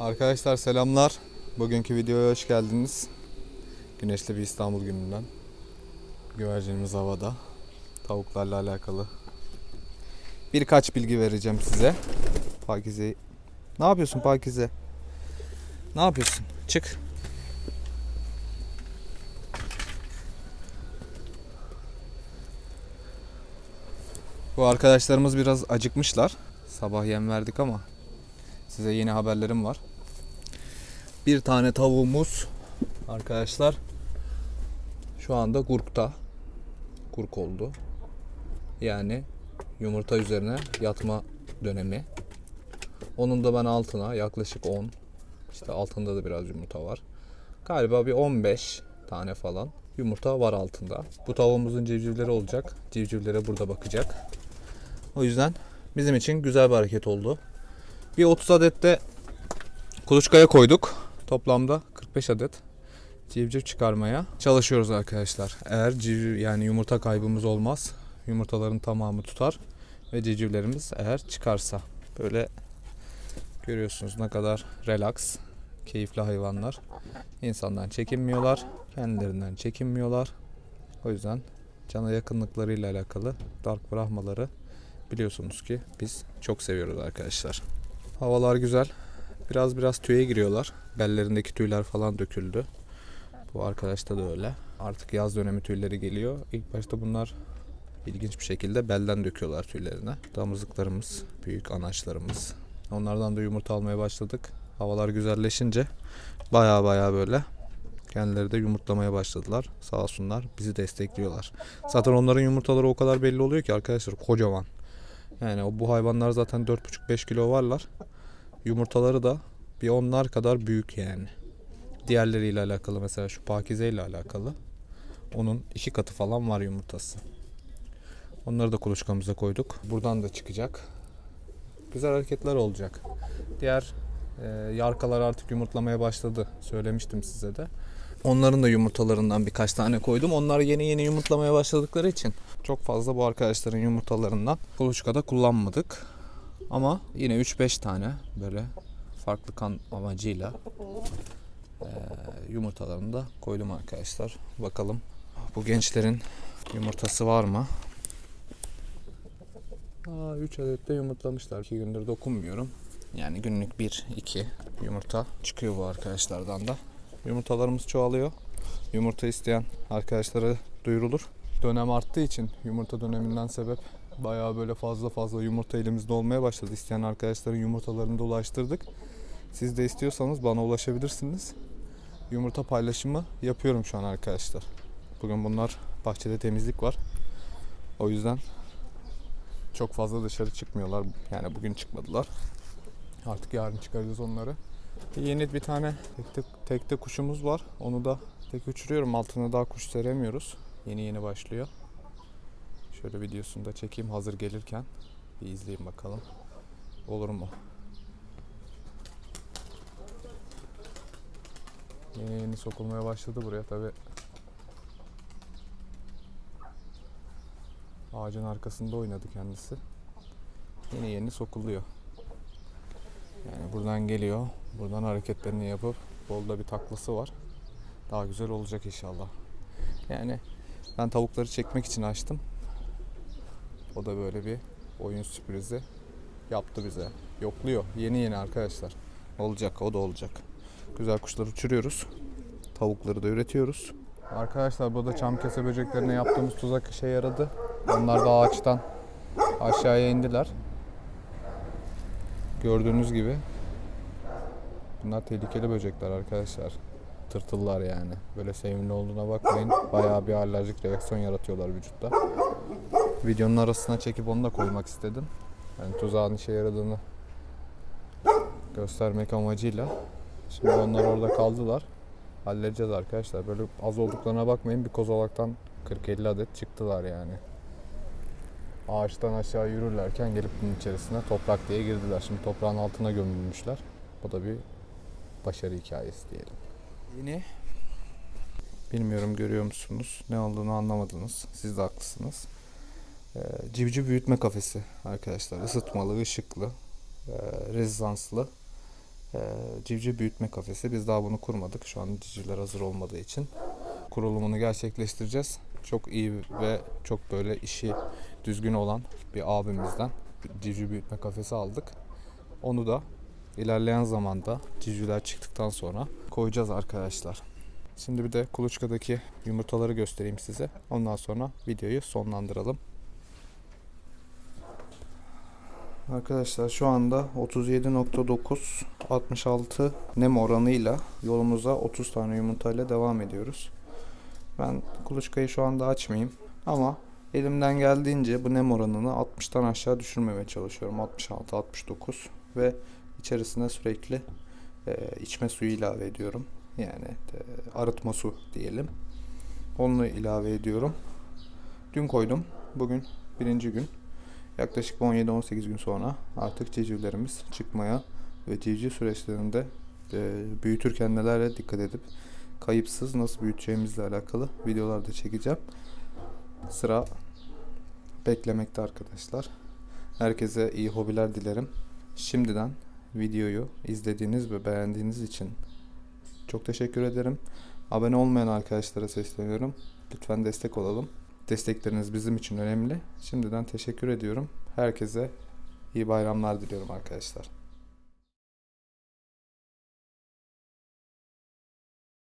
Arkadaşlar selamlar. Bugünkü videoya hoş geldiniz. Güneşli bir İstanbul gününden. Güvercinimiz havada. Tavuklarla alakalı birkaç bilgi vereceğim size. Pakize. Ne yapıyorsun Pakize? Ne yapıyorsun? Çık. Bu arkadaşlarımız biraz acıkmışlar. Sabah yem verdik ama size yeni haberlerim var. Bir tane tavuğumuz arkadaşlar şu anda gurkta. Gurk oldu. Yani yumurta üzerine yatma dönemi. Onun da ben altına yaklaşık 10 işte altında da biraz yumurta var. Galiba bir 15 tane falan yumurta var altında. Bu tavuğumuzun civcivleri olacak. Civcivlere burada bakacak. O yüzden bizim için güzel bir hareket oldu. Bir 30 adet de kuluçkaya koyduk. Toplamda 45 adet civciv çıkarmaya çalışıyoruz arkadaşlar. Eğer civciv yani yumurta kaybımız olmaz. Yumurtaların tamamı tutar ve civcivlerimiz eğer çıkarsa. Böyle görüyorsunuz ne kadar relax, keyifli hayvanlar. İnsandan çekinmiyorlar, kendilerinden çekinmiyorlar. O yüzden cana yakınlıklarıyla alakalı Dark Brahmaları biliyorsunuz ki biz çok seviyoruz arkadaşlar. Havalar güzel. Biraz biraz tüye giriyorlar. Bellerindeki tüyler falan döküldü. Bu arkadaşta da öyle. Artık yaz dönemi tüyleri geliyor. İlk başta bunlar ilginç bir şekilde belden döküyorlar tüylerine. Damızlıklarımız, büyük anaçlarımız. Onlardan da yumurta almaya başladık. Havalar güzelleşince baya baya böyle kendileri de yumurtlamaya başladılar. Sağ olsunlar bizi destekliyorlar. Zaten onların yumurtaları o kadar belli oluyor ki arkadaşlar kocaman. Yani o bu hayvanlar zaten 4,5-5 kilo varlar. Yumurtaları da bir onlar kadar büyük yani. Diğerleriyle alakalı mesela şu Pakize ile alakalı. Onun iki katı falan var yumurtası. Onları da kuluçkamıza koyduk. Buradan da çıkacak. Güzel hareketler olacak. Diğer e, yarkalar artık yumurtlamaya başladı. Söylemiştim size de. Onların da yumurtalarından birkaç tane koydum. Onlar yeni yeni yumurtlamaya başladıkları için çok fazla bu arkadaşların yumurtalarından kuluçkada kullanmadık. Ama yine 3-5 tane böyle farklı kan amacıyla e, yumurtalarını da koydum arkadaşlar. Bakalım bu gençlerin yumurtası var mı? Aa, 3 adet de yumurtlamışlar. 2 gündür dokunmuyorum. Yani günlük 1-2 yumurta çıkıyor bu arkadaşlardan da. Yumurtalarımız çoğalıyor. Yumurta isteyen arkadaşlara duyurulur. Dönem arttığı için yumurta döneminden sebep bayağı böyle fazla fazla yumurta elimizde olmaya başladı. İsteyen arkadaşların yumurtalarını da ulaştırdık. Siz de istiyorsanız bana ulaşabilirsiniz. Yumurta paylaşımı yapıyorum şu an arkadaşlar. Bugün bunlar bahçede temizlik var. O yüzden çok fazla dışarı çıkmıyorlar. Yani bugün çıkmadılar. Artık yarın çıkaracağız onları. Yeni bir tane tekte, tekte kuşumuz var. Onu da tek uçuruyorum. Altına daha kuş seremiyoruz. Yeni yeni başlıyor. Şöyle videosunu da çekeyim hazır gelirken. Bir izleyin bakalım. Olur mu? Yeni yeni sokulmaya başladı buraya tabi. Ağacın arkasında oynadı kendisi. Yeni yeni sokuluyor. Yani buradan geliyor. Buradan hareketlerini yapıp bolda bir taklası var. Daha güzel olacak inşallah. Yani ben tavukları çekmek için açtım. O da böyle bir oyun sürprizi yaptı bize. Yokluyor. Yeni yeni arkadaşlar. Olacak, o da olacak. Güzel kuşlar uçuruyoruz. Tavukları da üretiyoruz. Arkadaşlar burada çam kese böceklerine yaptığımız tuzak işe yaradı. Onlar da ağaçtan aşağıya indiler. Gördüğünüz gibi bunlar tehlikeli böcekler arkadaşlar. Tırtıllar yani. Böyle sevimli olduğuna bakmayın. Bayağı bir alerjik reaksiyon yaratıyorlar vücutta. Videonun arasına çekip onu da koymak istedim. Yani tuzağın işe yaradığını göstermek amacıyla. Şimdi onlar orada kaldılar. Halledeceğiz arkadaşlar. Böyle az olduklarına bakmayın. Bir kozalaktan 40-50 adet çıktılar yani. Ağaçtan aşağı yürürlerken gelip bunun içerisine toprak diye girdiler. Şimdi toprağın altına gömülmüşler. Bu da bir başarı hikayesi diyelim. Yeni bilmiyorum görüyor musunuz? Ne olduğunu anlamadınız. Siz de haklısınız. Ee, civciv büyütme kafesi arkadaşlar. Isıtmalı, ışıklı, e, rezistanslı Ee, civciv büyütme kafesi. Biz daha bunu kurmadık. Şu an civcivler hazır olmadığı için. Kurulumunu gerçekleştireceğiz. Çok iyi ve çok böyle işi düzgün olan bir abimizden civciv büyütme kafesi aldık. Onu da ilerleyen zamanda civcivler çıktıktan sonra koyacağız arkadaşlar. Şimdi bir de kuluçkadaki yumurtaları göstereyim size. Ondan sonra videoyu sonlandıralım. Arkadaşlar şu anda 37.9 66 nem oranıyla yolumuza 30 tane yumurtayla devam ediyoruz. Ben kuluçkayı şu anda açmayayım ama elimden geldiğince bu nem oranını 60'tan aşağı düşürmemeye çalışıyorum. 66 69 ve içerisine sürekli e, içme suyu ilave ediyorum. Yani e, arıtma su diyelim. Onu ilave ediyorum. Dün koydum. Bugün birinci gün. Yaklaşık 17-18 gün sonra artık civcivlerimiz çıkmaya ve civciv süreçlerinde e, büyütürken nelere dikkat edip kayıpsız nasıl büyüteceğimizle alakalı videolar da çekeceğim. Sıra beklemekte arkadaşlar. Herkese iyi hobiler dilerim. Şimdiden videoyu izlediğiniz ve beğendiğiniz için çok teşekkür ederim. Abone olmayan arkadaşlara sesleniyorum. Lütfen destek olalım. Destekleriniz bizim için önemli. Şimdiden teşekkür ediyorum. Herkese iyi bayramlar diliyorum arkadaşlar.